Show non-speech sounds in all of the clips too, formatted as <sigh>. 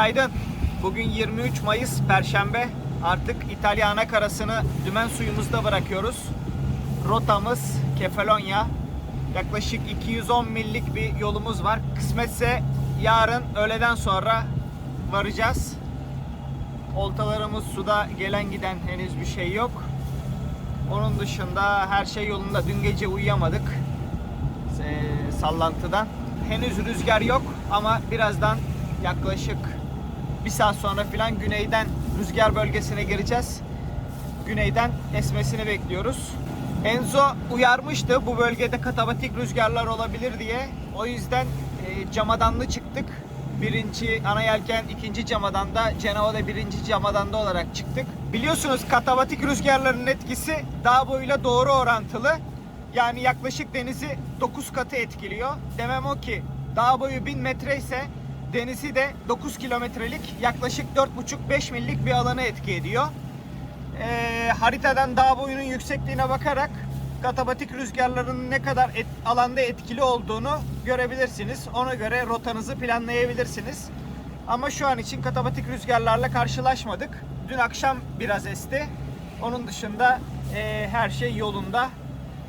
Günaydın. Bugün 23 Mayıs Perşembe. Artık İtalya ana karasını dümen suyumuzda bırakıyoruz. Rotamız Kefalonya. Yaklaşık 210 millik bir yolumuz var. Kısmetse yarın öğleden sonra varacağız. Oltalarımız suda gelen giden henüz bir şey yok. Onun dışında her şey yolunda. Dün gece uyuyamadık. Ee, sallantıdan. Henüz rüzgar yok ama birazdan yaklaşık bir saat sonra filan güneyden rüzgar bölgesine gireceğiz. Güneyden esmesini bekliyoruz. Enzo uyarmıştı bu bölgede katabatik rüzgarlar olabilir diye. O yüzden e, camadanlı çıktık. Birinci ana yelken, ikinci camadanda, Cenova'da birinci camadanda olarak çıktık. Biliyorsunuz katabatik rüzgarların etkisi dağ boyuyla doğru orantılı. Yani yaklaşık denizi 9 katı etkiliyor. Demem o ki dağ boyu 1000 metre ise denizi de 9 kilometrelik yaklaşık 4,5-5 millik bir alanı etki ediyor. Ee, haritadan dağ boyunun yüksekliğine bakarak katabatik rüzgarların ne kadar et- alanda etkili olduğunu görebilirsiniz. Ona göre rotanızı planlayabilirsiniz. Ama şu an için katabatik rüzgarlarla karşılaşmadık. Dün akşam biraz esti. Onun dışında e, her şey yolunda.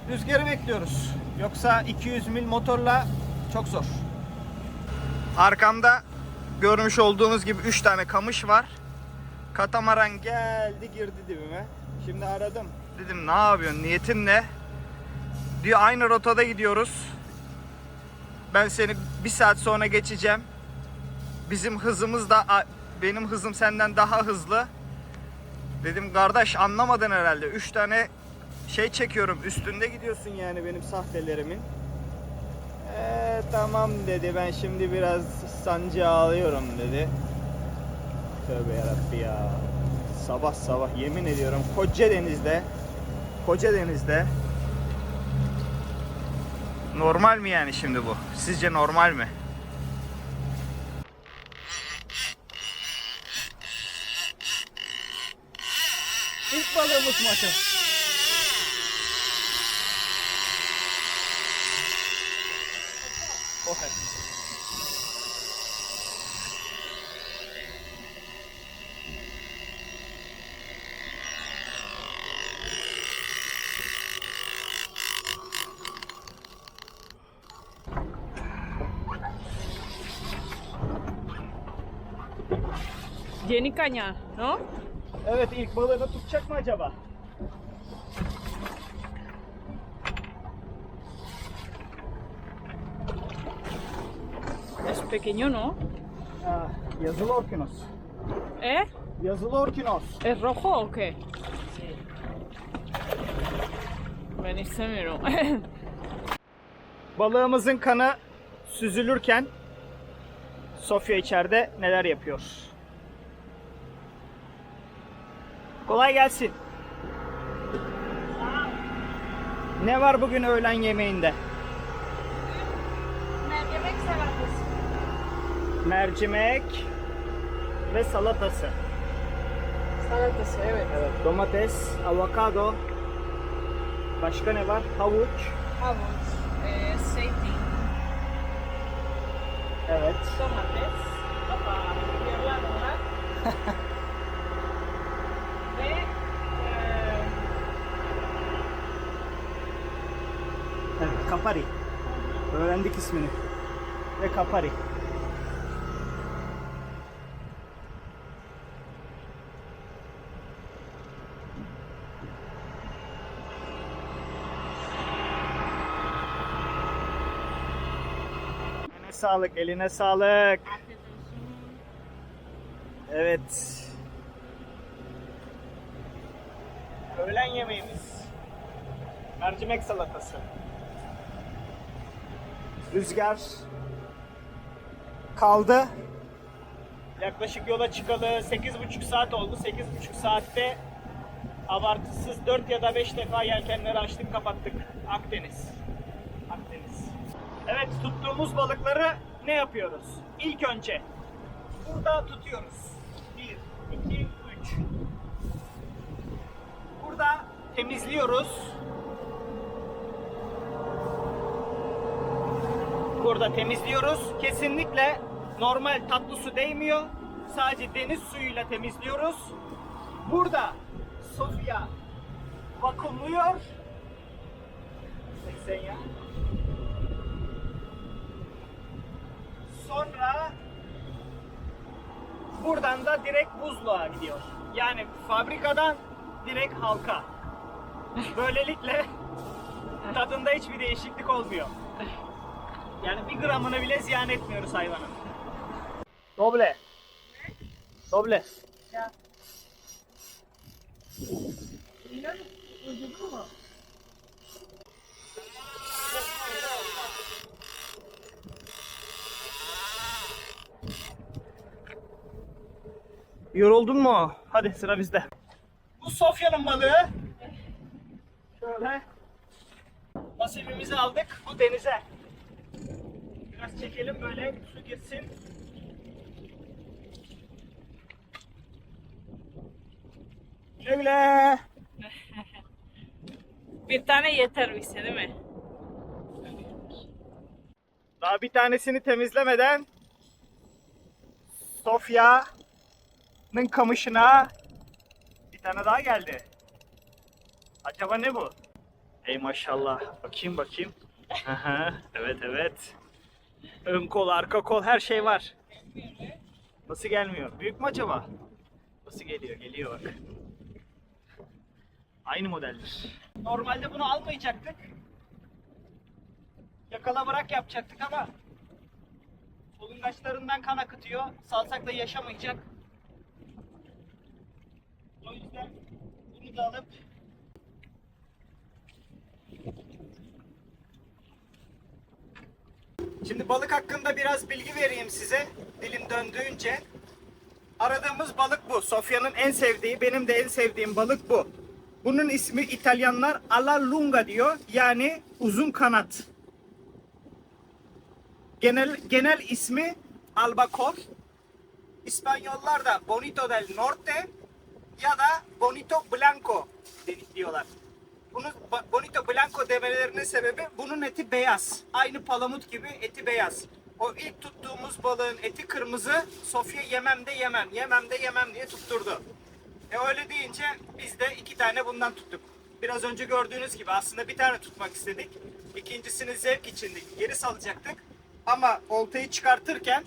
Rüzgarı bekliyoruz. Yoksa 200 mil motorla çok zor. Arkamda görmüş olduğunuz gibi 3 tane kamış var. Katamaran geldi girdi dibime. Şimdi aradım. Dedim ne yapıyorsun? Niyetin ne? Diyor aynı rotada gidiyoruz. Ben seni bir saat sonra geçeceğim. Bizim hızımız da benim hızım senden daha hızlı. Dedim kardeş anlamadın herhalde. 3 tane şey çekiyorum. Üstünde gidiyorsun yani benim sahtelerimin. Eee tamam dedi. Ben şimdi biraz sancı alıyorum dedi. Tövbe yarabbi ya. Sabah sabah yemin ediyorum koca denizde koca denizde normal mi yani şimdi bu? Sizce normal mi? İlk balığımız maçı. Yeni caña, ¿no? Evet ilk balığını tutacak mı acaba? Es pequeño, ¿no? Ah, yazılı orkinos. ¿Eh? Yazılı orkinos. ¿Es rojo o qué? Sí. Buenísimo. <laughs> Balığımızın kanı süzülürken Sofya içeride neler yapıyor? Kolay gelsin. Ne var bugün öğlen yemeğinde? Mercimek salatası. Mercimek ve salatası. Salatası, evet. Evet, domates, avokado. Başka ne var? Havuç. Havuç, e, zeytin, Evet. domates, apa, yerler ve <laughs> e, Evet, kapari. Öğrendik ismini. Ve kapari. Eline sağlık, eline sağlık. Evet. Öğlen yemeğimiz. Mercimek salatası. Rüzgar kaldı. Yaklaşık yola çıkalı 8,5 saat oldu. 8,5 saatte abartısız 4 ya da 5 defa yelkenleri açtık kapattık. Akdeniz. Akdeniz. Evet tuttuğumuz balıkları ne yapıyoruz? İlk önce burada tutuyoruz. 1, 2, 3. Burada temizliyoruz. Burada temizliyoruz. Kesinlikle normal tatlı su değmiyor. sadece deniz suyuyla temizliyoruz. Burada Sofia vakumluyor. 80 ya. Sonra buradan da direkt buzluğa gidiyor. Yani fabrikadan direkt halka. Böylelikle tadında hiçbir değişiklik olmuyor. Yani bir gramını bile ziyan etmiyoruz hayvanın. Doble. Doble. Ya. Yoruldun mu? Hadi sıra bizde. Bu Sofya'nın balığı. Şöyle. Nasibimizi aldık bu denize. Biraz çekelim böyle su girsin. Şöyle. <laughs> Bir tane yeter bize değil mi? Daha bir tanesini temizlemeden Sofya'nın kamışına bir tane daha geldi. Acaba ne bu? Ey maşallah. Bakayım bakayım. Evet evet. Ön kol, arka kol her şey var. Nasıl gelmiyor? Büyük mü acaba? Nasıl geliyor? Geliyor bak. Aynı modeldir. Normalde bunu almayacaktık. Yakala bırak yapacaktık ama solungaçlarından kan akıtıyor. Salsak da yaşamayacak. O yüzden bunu da alıp Şimdi balık hakkında biraz bilgi vereyim size. Dilim döndüğünce. Aradığımız balık bu. Sofya'nın en sevdiği, benim de en sevdiğim balık bu. Bunun ismi İtalyanlar alla lunga diyor. Yani uzun kanat. Genel genel ismi albacore. İspanyollar da Bonito del Norte ya da Bonito Blanco diyorlar. Bunu Bonito Blanco demelerinin sebebi bunun eti beyaz. Aynı palamut gibi eti beyaz. O ilk tuttuğumuz balığın eti kırmızı. Sofya yemem de yemem, yemem de yemem diye tutturdu. E öyle deyince biz de iki tane bundan tuttuk. Biraz önce gördüğünüz gibi aslında bir tane tutmak istedik. İkincisini zevk için geri salacaktık. Ama oltayı çıkartırken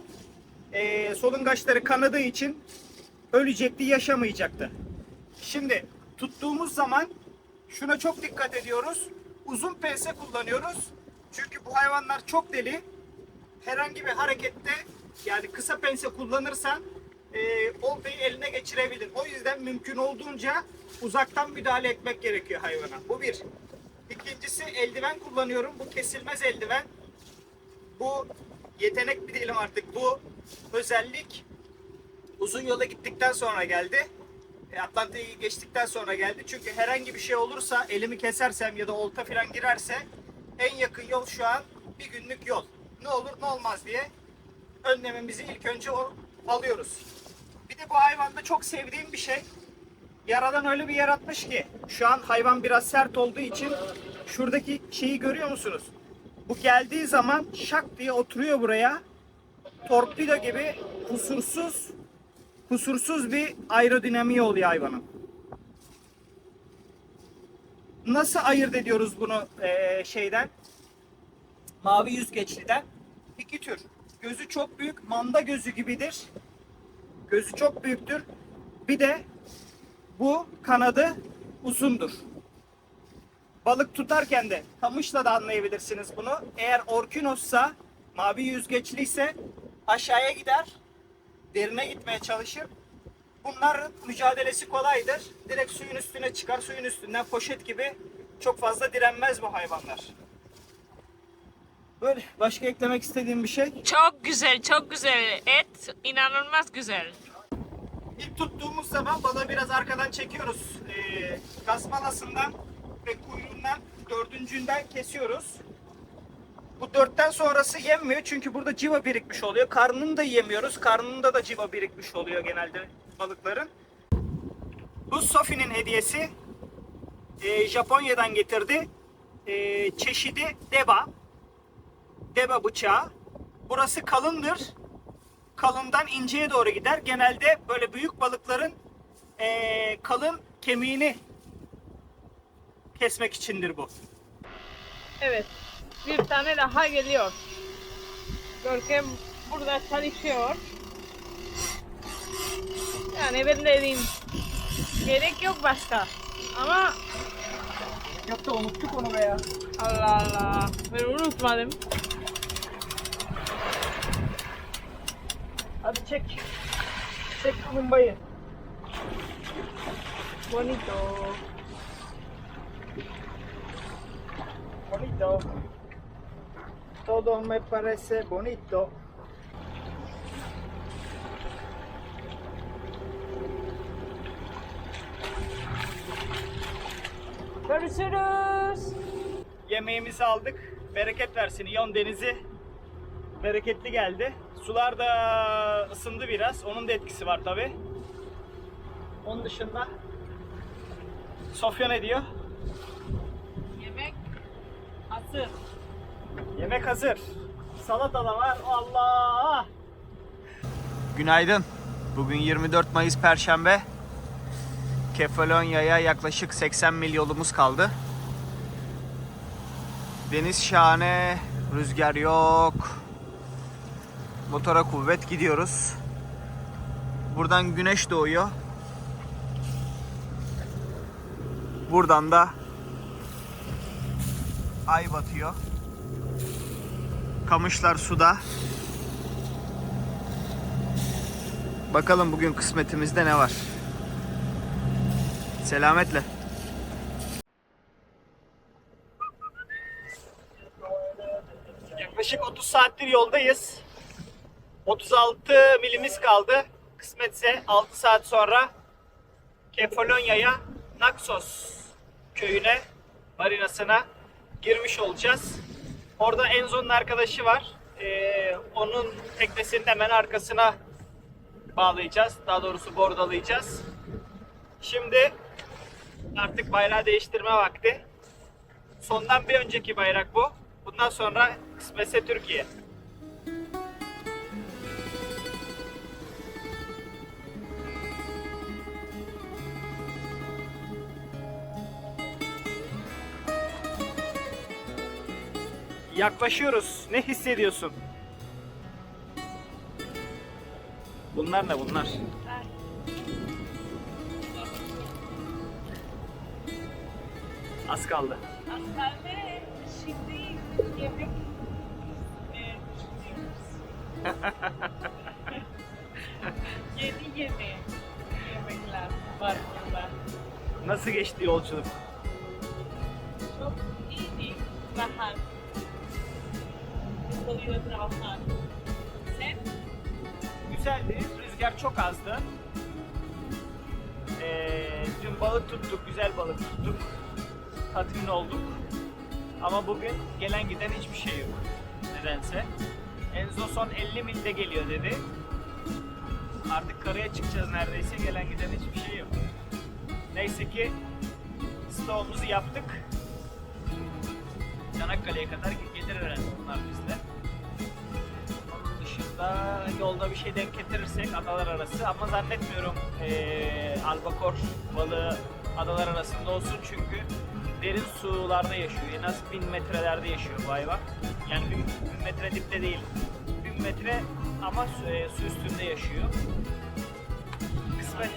eee solungaçları kanadığı için ölecekti, yaşamayacaktı. Şimdi tuttuğumuz zaman şuna çok dikkat ediyoruz. Uzun pense kullanıyoruz. Çünkü bu hayvanlar çok deli. Herhangi bir harekette yani kısa pense kullanırsan e, oltayı eline geçirebilir. O yüzden mümkün olduğunca uzaktan müdahale etmek gerekiyor hayvana. Bu bir. İkincisi eldiven kullanıyorum. Bu kesilmez eldiven. Bu yetenek mi diyelim artık bu özellik uzun yola gittikten sonra geldi. E, Atlantik'i geçtikten sonra geldi. Çünkü herhangi bir şey olursa elimi kesersem ya da olta falan girerse en yakın yol şu an bir günlük yol. Ne olur ne olmaz diye önlememizi ilk önce alıyoruz. Bir de bu hayvanda çok sevdiğim bir şey. Yaradan öyle bir yaratmış ki şu an hayvan biraz sert olduğu için şuradaki şeyi görüyor musunuz? Bu geldiği zaman şak diye oturuyor buraya. Torpido gibi kusursuz kusursuz bir aerodinamiği oluyor hayvanın. Nasıl ayırt ediyoruz bunu eee, şeyden? Mavi yüzgeçliden. İki tür. Gözü çok büyük, manda gözü gibidir. Gözü çok büyüktür. Bir de bu kanadı uzundur. Balık tutarken de kamışla da anlayabilirsiniz bunu. Eğer orkinossa, mavi yüzgeçliyse aşağıya gider, derine gitmeye çalışır. Bunların mücadelesi kolaydır. Direkt suyun üstüne çıkar, suyun üstünden poşet gibi çok fazla direnmez bu hayvanlar. Böyle başka eklemek istediğim bir şey. Çok güzel, çok güzel. Et inanılmaz güzel. İlk tuttuğumuz zaman balığı biraz arkadan çekiyoruz. Ee, kasmalasından ve kuyruğundan dördüncünden kesiyoruz. Bu dörtten sonrası yenmiyor çünkü burada civa birikmiş oluyor. Karnını da yemiyoruz. Karnında da civa birikmiş oluyor genelde balıkların. Bu Sofi'nin hediyesi. Ee, Japonya'dan getirdi. Ee, çeşidi deba. Deba bıçağı. Burası kalındır. kalından inceye doğru gider. Genelde böyle büyük balıkların eee, kalın kemiğini kesmek içindir bu. Evet. Bir tane daha geliyor. Görkem burada çalışıyor. Yani ben dediğim gerek yok başka. Ama Yok da unuttuk onu be ya. Allah Allah. Ben unutmadım. Hadi çek. Çek kumbayı. Bonito. Bonito. Todo me parece bonito. Görüşürüz. Yemeğimizi aldık. Bereket versin. İyon Denizi bereketli geldi. Sular da ısındı biraz. Onun da etkisi var tabi. Onun dışında Sofya ne diyor? Yemek hazır. Yemek hazır. Salata da var. Allah! Günaydın. Bugün 24 Mayıs Perşembe. Kefalonya'ya yaklaşık 80 mil yolumuz kaldı. Deniz şahane, rüzgar yok. Motora kuvvet gidiyoruz. Buradan güneş doğuyor. Buradan da ay batıyor. Kamışlar suda. Bakalım bugün kısmetimizde ne var. Selametle. Yaklaşık 30 saattir yoldayız. 36 milimiz kaldı. Kısmetse 6 saat sonra Kefalonya'ya Naxos köyüne, marinasına girmiş olacağız. Orada Enzo'nun arkadaşı var. Ee, onun teknesinin hemen arkasına bağlayacağız. Daha doğrusu bordalayacağız. Şimdi artık bayrağı değiştirme vakti. Sondan bir önceki bayrak bu. Bundan sonra kısmetse Türkiye. Yaklaşıyoruz. Ne hissediyorsun? Bunlar ne bunlar? Az kaldı. Aslında şimdi yemek e, <laughs> yeni yeni yemekler var burada. Nasıl geçti yolculuk? Oluyor trabajar. Sen? Güzeldi. Rüzgar çok azdı. Ee, dün balık tuttuk. Güzel balık tuttuk. Tatmin olduk. Ama bugün gelen giden hiçbir şey yok. Nedense. Enzo son 50 milde geliyor dedi. Artık karaya çıkacağız neredeyse. Gelen giden hiçbir şey yok. Neyse ki stoğumuzu yaptık. Çanakkale'ye kadar gelir herhalde bunlar bizde. Dışında yolda bir şey denk getirirsek adalar arası ama zannetmiyorum eee albakor balığı adalar arasında olsun çünkü derin sularda yaşıyor. En az 1000 metrelerde yaşıyor bu hayvan. Yani 1000 metre dipte değil. 1000 metre ama su, eee, su üstünde yaşıyor. Kısmet.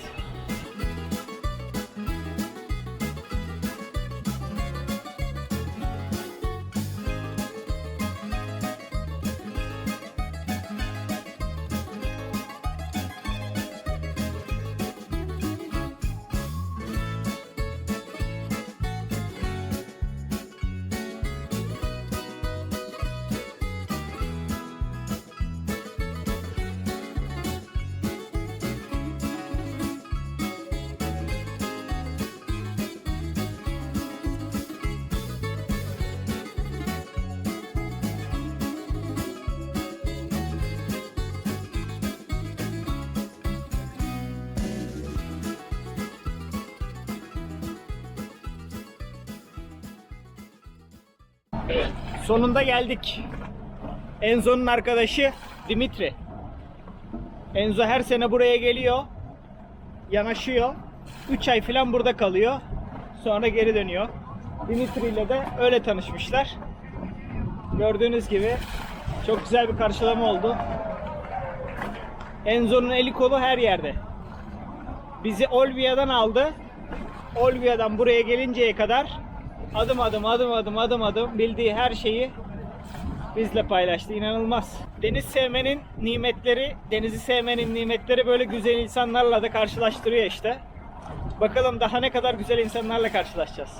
Sonunda geldik. Enzo'nun arkadaşı Dimitri. Enzo her sene buraya geliyor. Yanaşıyor. 3 ay falan burada kalıyor. Sonra geri dönüyor. Dimitri ile de öyle tanışmışlar. Gördüğünüz gibi çok güzel bir karşılama oldu. Enzo'nun eli kolu her yerde. Bizi Olvia'dan aldı. Olvia'dan buraya gelinceye kadar adım adım adım adım adım adım bildiği her şeyi bizle paylaştı. İnanılmaz. Deniz sevmenin nimetleri, denizi sevmenin nimetleri böyle güzel insanlarla da karşılaştırıyor işte. Bakalım daha ne kadar güzel insanlarla karşılaşacağız.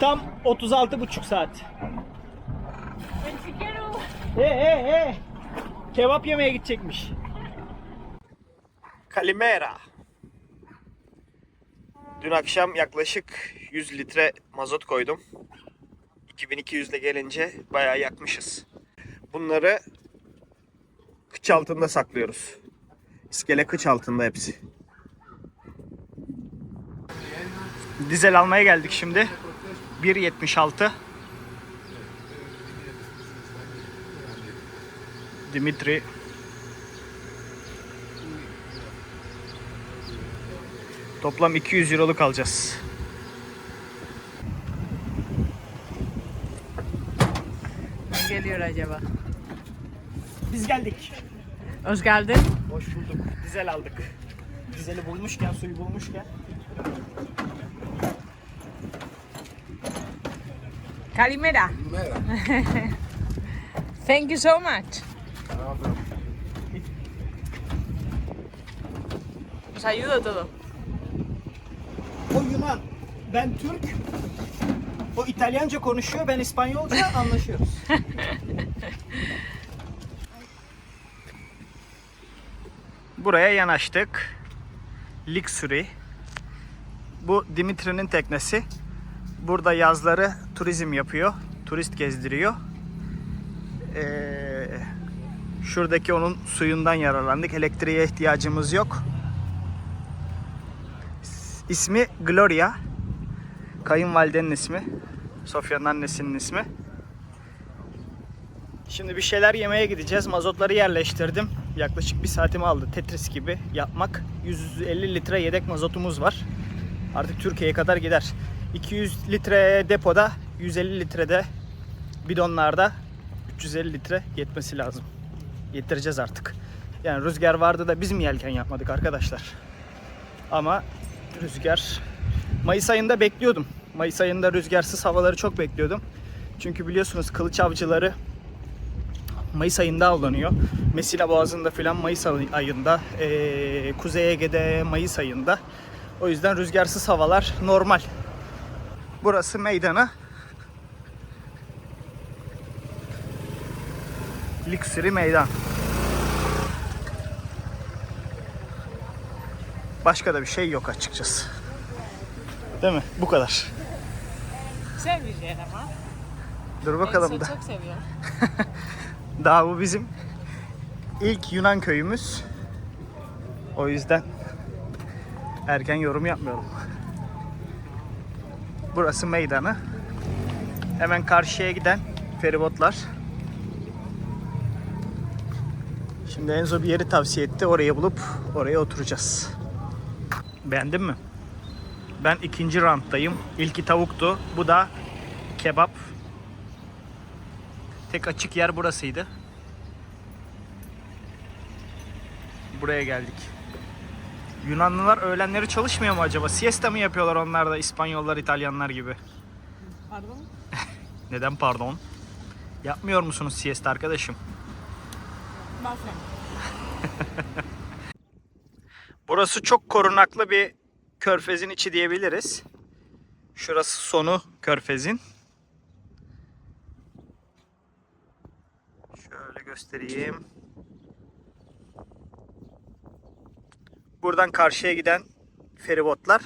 Tam 36,5 saat. He he he. Kebap yemeye gidecekmiş. Kalimera. Dün akşam yaklaşık 100 litre mazot koydum. 2200 ile gelince bayağı yakmışız. Bunları kıç altında saklıyoruz. İskele kıç altında hepsi. Dizel almaya geldik şimdi. 1.76 Dimitri Toplam 200 euroluk alacağız. Ne geliyor acaba? Biz geldik. Hoş geldin. Hoş bulduk. Dizel aldık. Dizeli bulmuşken, suyu bulmuşken. Kalimera. <laughs> Thank you so much. Nos ayuda todo. O Yunan, ben Türk. O İtalyanca konuşuyor, ben İspanyolca <laughs> anlaşıyoruz. Buraya yanaştık. Liksuri. Bu Dimitri'nin teknesi. Burada yazları turizm yapıyor. Turist gezdiriyor. Ee, şuradaki onun suyundan yararlandık. Elektriğe ihtiyacımız yok. İsmi Gloria. Kayınvalidenin ismi. Sofya'nın annesinin ismi. Şimdi bir şeyler yemeye gideceğiz. Mazotları yerleştirdim. Yaklaşık bir saatimi aldı Tetris gibi yapmak. 150 litre yedek mazotumuz var. Artık Türkiye'ye kadar gider. 200 litre depoda, 150 litrede bidonlarda 350 litre yetmesi lazım. Yetireceğiz artık. Yani rüzgar vardı da biz mi yelken yapmadık arkadaşlar? Ama rüzgar Mayıs ayında bekliyordum. Mayıs ayında rüzgarsız havaları çok bekliyordum. Çünkü biliyorsunuz kılıç avcıları Mayıs ayında avlanıyor. Mesina Boğazı'nda filan Mayıs ayında, eee, Kuzey Ege'de Mayıs ayında. O yüzden rüzgarsız havalar normal. Burası meydanı. Liksiri meydan. Başka da bir şey yok açıkçası. Değil mi? Bu kadar. Güzel bir yer ama. Dur bakalım Enzo da. çok seviyor. <laughs> Daha bu bizim ilk Yunan köyümüz. O yüzden erken yorum yapmıyorum. Burası meydanı. Hemen karşıya giden feribotlar. Şimdi Enzo bir yeri tavsiye etti. Orayı bulup oraya oturacağız. Beğendin mi? Ben ikinci rounddayım. İlki tavuktu. Bu da kebap. Tek açık yer burasıydı. Buraya geldik. Yunanlılar öğlenleri çalışmıyor mu acaba? Siesta mı yapıyorlar onlar da İspanyollar, İtalyanlar gibi? Pardon? Neden pardon? Yapmıyor musunuz siesta arkadaşım? Bazen. Burası çok korunaklı bir körfezin içi diyebiliriz. Şurası sonu körfezin. Şöyle göstereyim. Buradan karşıya giden feribotlar.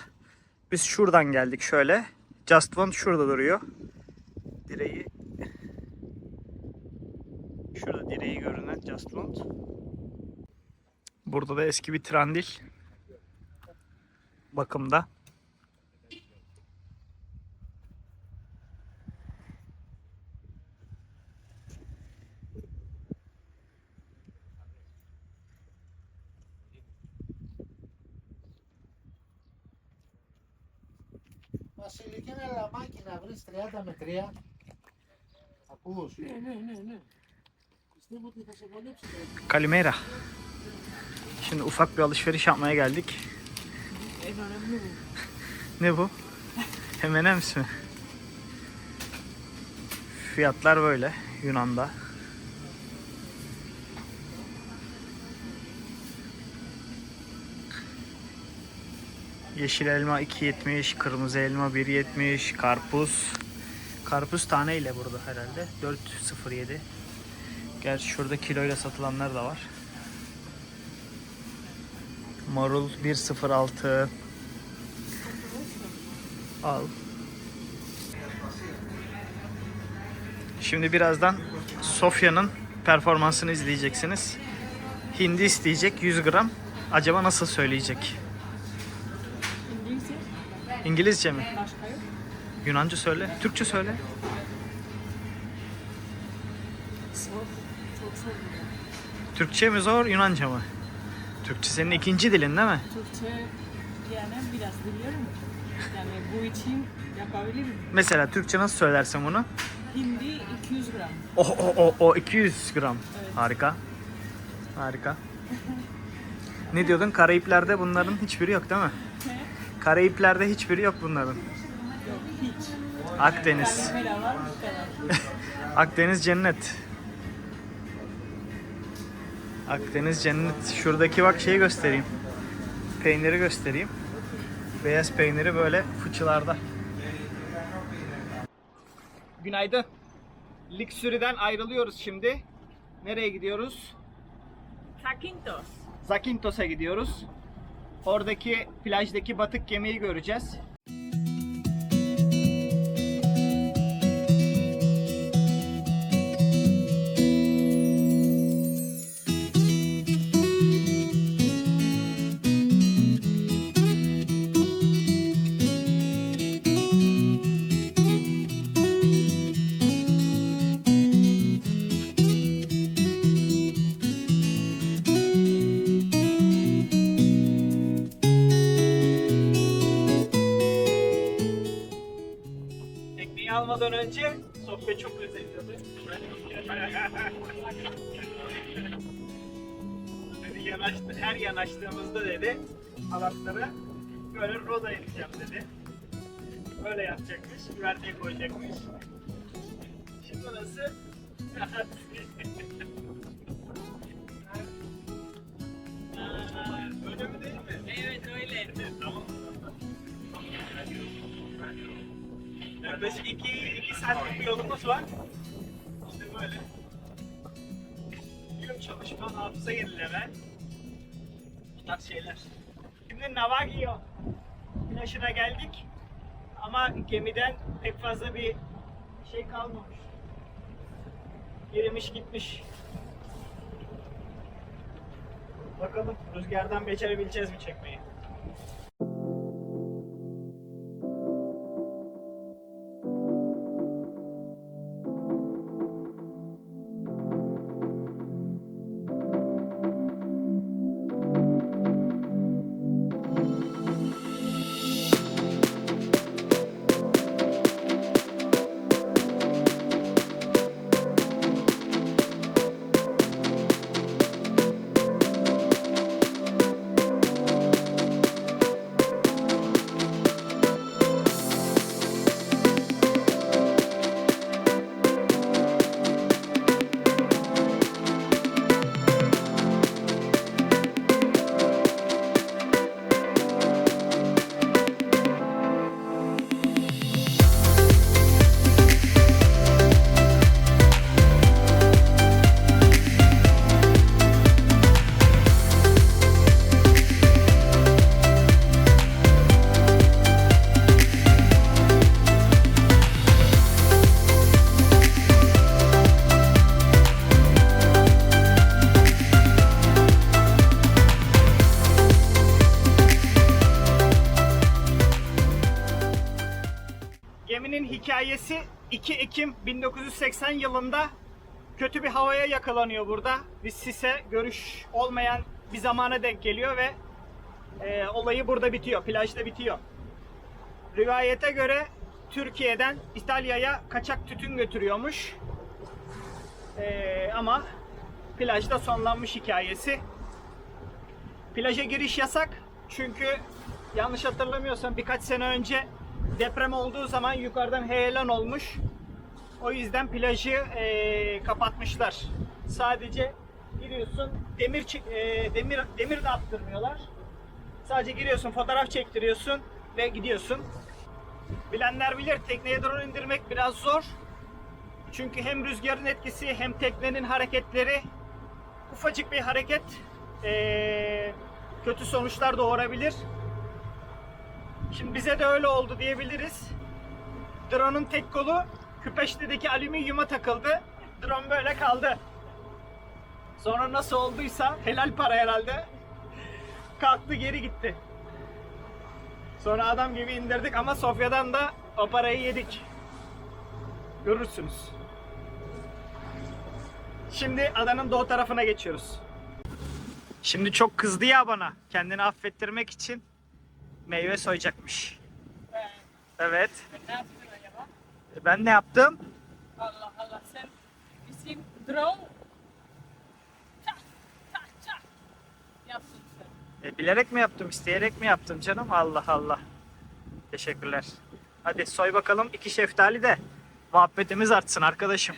Biz şuradan geldik şöyle. Just One şurada duruyor. Direği Şurada direği görünen Just One. Burada da eski bir trandil bakımda. Βασιλική είναι λαμάκι να βρεις 30 με 3. Ακούς. Ναι, ναι, ναι, ναι. Kalmera. Şimdi ufak bir alışveriş yapmaya geldik ne bu? M&M's mi? Fiyatlar böyle Yunan'da. Yeşil elma 2.70, kırmızı elma 1.70, karpuz. Karpuz taneyle burada herhalde. 4.07. Gerçi şurada kiloyla satılanlar da var. Marul 1.06. Al. Şimdi birazdan Sofya'nın performansını izleyeceksiniz. Hindi isteyecek 100 gram. Acaba nasıl söyleyecek? İngilizce İngilizce mi? başka yok. Yunanca söyle. Türkçe söyle. Türkçe mi zor, Yunanca mı? Türkçe senin ikinci dilin değil mi? Türkçe yani biraz biliyorum. Yani bu için yapabilirim. Mesela Türkçe nasıl söylersin bunu? Hindi 200 gram. O o o o 200 gram. Evet. Harika. Harika. <laughs> ne diyordun? Karayipler'de bunların hiçbiri yok değil mi? Karayipler'de hiçbiri yok bunların. Yok hiç. Akdeniz. Var. <laughs> Akdeniz cennet. Akdeniz cennet. Şuradaki bak şeyi göstereyim. Peyniri göstereyim. Beyaz peyniri böyle fıçılarda. Günaydın. Liksuri'den ayrılıyoruz şimdi. Nereye gidiyoruz? Taquintos. Zakintos'a gidiyoruz. Oradaki plajdaki batık gemiyi göreceğiz. Önce Sofya çok özeniyordu. dedi yanaştı, her yanaştığımızda dedi halatları böyle roda edeceğim dedi. Böyle yapacakmış, güverteye koyacakmış. Şimdi nasıl? Aa, Öyle mi değil mi? Evet öyle. Tamam. Yaklaşık iki, iki saatlik bir yolumuz var. İşte böyle. Gün çalışma, hafıza yenileme. Bu tarz şeyler. Şimdi Navagio plajına geldik. Ama gemiden pek fazla bir şey kalmamış. Girmiş gitmiş. Bakalım rüzgardan becerebileceğiz mi çekmeyi? Ekim 1980 yılında kötü bir havaya yakalanıyor burada. Bir sise görüş olmayan bir zamana denk geliyor ve e, olayı burada bitiyor, plajda bitiyor. rivayete göre Türkiye'den İtalya'ya kaçak tütün götürüyormuş. Ee, ama plajda sonlanmış hikayesi. Plaja giriş yasak çünkü yanlış hatırlamıyorsam birkaç sene önce deprem olduğu zaman yukarıdan heyelan olmuş. O yüzden plajı eee, kapatmışlar. Sadece giriyorsun, demir eee, demir demir de attırmıyorlar. Sadece giriyorsun, fotoğraf çektiriyorsun ve gidiyorsun. Bilenler bilir tekneye drone indirmek biraz zor. Çünkü hem rüzgarın etkisi hem teknenin hareketleri ufacık bir hareket eee, kötü sonuçlar doğurabilir. Şimdi bize de öyle oldu diyebiliriz. Drone'un tek kolu küpeştedeki alüminyuma takıldı. Drone böyle kaldı. Sonra nasıl olduysa helal para herhalde. Kalktı geri gitti. Sonra adam gibi indirdik ama Sofya'dan da o parayı yedik. Görürsünüz. Şimdi adanın doğu tarafına geçiyoruz. Şimdi çok kızdı ya bana. Kendini affettirmek için meyve soyacakmış. Evet. Ne acaba? Ben ne yaptım? Allah Allah sen bizim drone çak çak çak yaptın sen. E, bilerek mi yaptım, isteyerek mi yaptım canım? Allah Allah. Teşekkürler. Hadi soy bakalım iki şeftali de muhabbetimiz artsın arkadaşım.